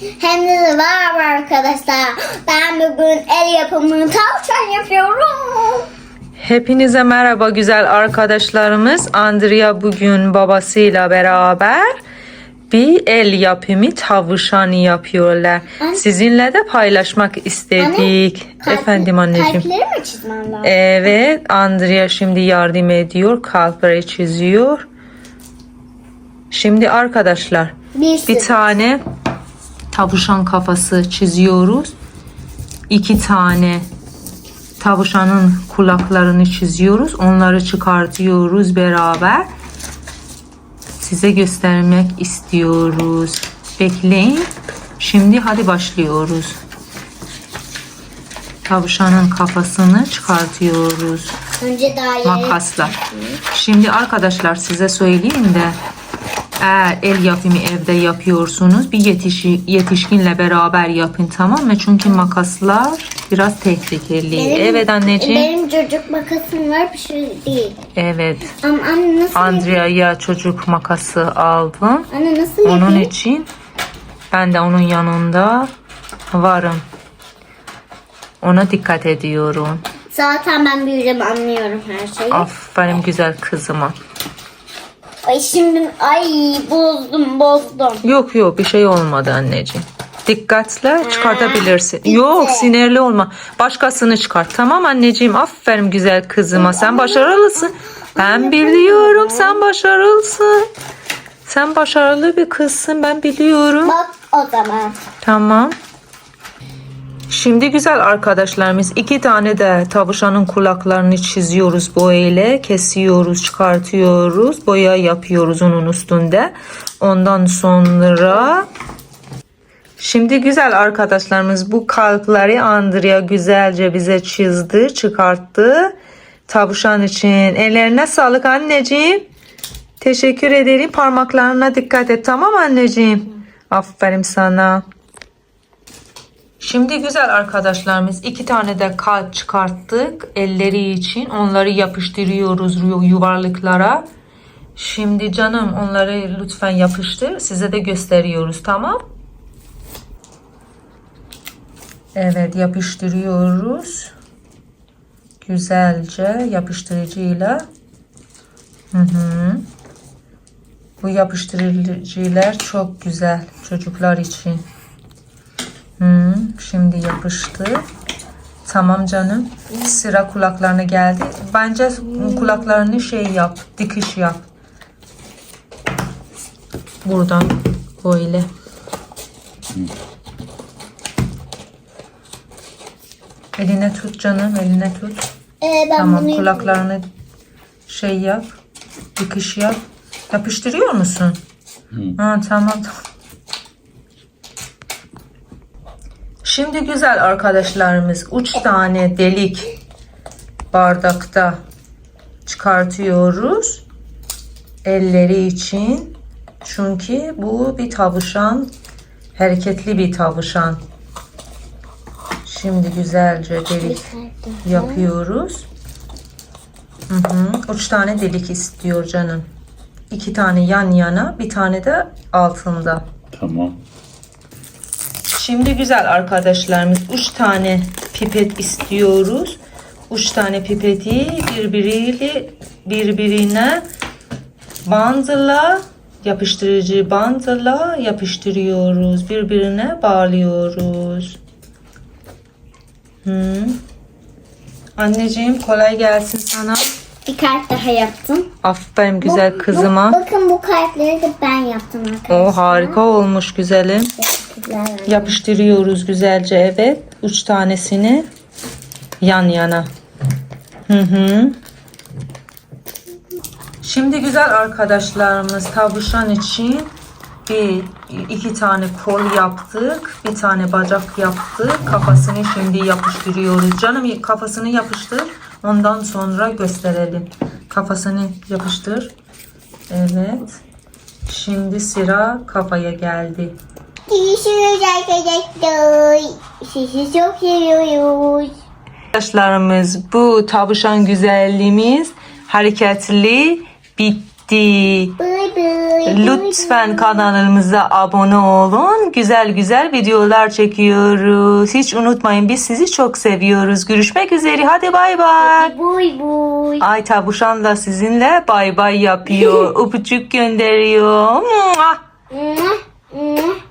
Hepinize merhaba arkadaşlar. Ben bugün el yapımı tavşan yapıyorum. Hepinize merhaba güzel arkadaşlarımız. Andrea bugün babasıyla beraber bir el yapımı tavşan yapıyorlar. Anne. Sizinle de paylaşmak istedik. Kalp- Efendim anneciğim. Kalpleri mi çizmem lazım? Evet, Andrea şimdi yardım ediyor. Kalpleri çiziyor. Şimdi arkadaşlar bir bir tane tavşan kafası çiziyoruz. İki tane tavşanın kulaklarını çiziyoruz. Onları çıkartıyoruz beraber. Size göstermek istiyoruz. Bekleyin. Şimdi hadi başlıyoruz. Tavşanın kafasını çıkartıyoruz Önce daha yere makasla. Şimdi arkadaşlar size söyleyeyim de eğer el yapımı evde yapıyorsunuz bir yetişi, yetişkinle beraber yapın tamam mı? Çünkü makaslar biraz tehlikeli. Benim- evet anneciğim. Benim çocuk makasım var bir şey değil. Evet. Ama anne nasıl Andrea'ya çocuk makası aldım. Anne nasıl Onun yapayım? için ben de onun yanında varım. Ona dikkat ediyorum. Zaten ben büyüdüm anlıyorum her şeyi. Aferin güzel kızıma. Ay şimdi ay bozdum bozdum. Yok yok bir şey olmadı anneciğim. Dikkatle çıkartabilirsin. bitti. Yok sinirli olma. Başkasını çıkart. Tamam anneciğim. Aferin güzel kızıma. Sen başarılısın. Ben biliyorum sen başarılısın. Sen başarılı bir kızsın ben biliyorum. Bak o zaman. Tamam. Şimdi güzel arkadaşlarımız iki tane de tavşanın kulaklarını çiziyoruz boya ile kesiyoruz çıkartıyoruz boya yapıyoruz onun üstünde. Ondan sonra şimdi güzel arkadaşlarımız bu kalpleri Andrea güzelce bize çizdi çıkarttı. Tavşan için ellerine sağlık anneciğim. Teşekkür ederim. Parmaklarına dikkat et. Tamam anneciğim. Aferin sana Şimdi güzel arkadaşlarımız iki tane de kalp çıkarttık elleri için. Onları yapıştırıyoruz yu- yuvarlıklara. Şimdi canım onları lütfen yapıştır. Size de gösteriyoruz tamam. Evet yapıştırıyoruz. Güzelce yapıştırıcıyla. Hı hı. Bu yapıştırıcılar çok güzel çocuklar için. Hmm, şimdi yapıştı. Tamam canım. Sıra kulaklarına geldi. Bence kulaklarını şey yap. Dikiş yap. Buradan böyle. Eline tut canım. Eline tut. Ee, ben Tamam bunu kulaklarını şey yap. Dikiş yap. Yapıştırıyor musun? Ha, tamam. Şimdi güzel arkadaşlarımız üç tane delik bardakta çıkartıyoruz. Elleri için. Çünkü bu bir tavşan. Hareketli bir tavşan. Şimdi güzelce delik yapıyoruz. Hı hı. Üç tane delik istiyor canım. İki tane yan yana, bir tane de altında. Tamam. Şimdi güzel arkadaşlarımız üç tane pipet istiyoruz. Üç tane pipeti birbiriyle birbirine bandla yapıştırıcı bandla yapıştırıyoruz. Birbirine bağlıyoruz. Hı. Anneciğim kolay gelsin sana. bir kalp daha yaptım. Aferin güzel Bu- kızıma. bu- bakın bu kalpleri de ben yaptım arkadaşlar. O harika olmuş güzelim. Teşekkürler. Yapıştırıyoruz güzelce evet. Üç tanesini yan yana. Hı hı. Şimdi güzel arkadaşlarımız tavşan için bir iki tane kol yaptık. Bir tane bacak yaptık. Kafasını şimdi yapıştırıyoruz. Canım kafasını yapıştır. Ondan sonra gösterelim. Kafasını yapıştır. Evet. Şimdi sıra kafaya geldi. Görüşürüz arkadaşlar. Sizi çok seviyoruz. Arkadaşlarımız bu tavşan güzelliğimiz hareketli bitti. Bye bye. Lütfen kanalımıza abone olun. Güzel güzel videolar çekiyoruz. Hiç unutmayın biz sizi çok seviyoruz. Görüşmek üzere. Hadi bay bay. Buy buy. Ay tavuşan da sizinle bay bay yapıyor. Öpücük gönderiyor. Mua. Mwah, mwah.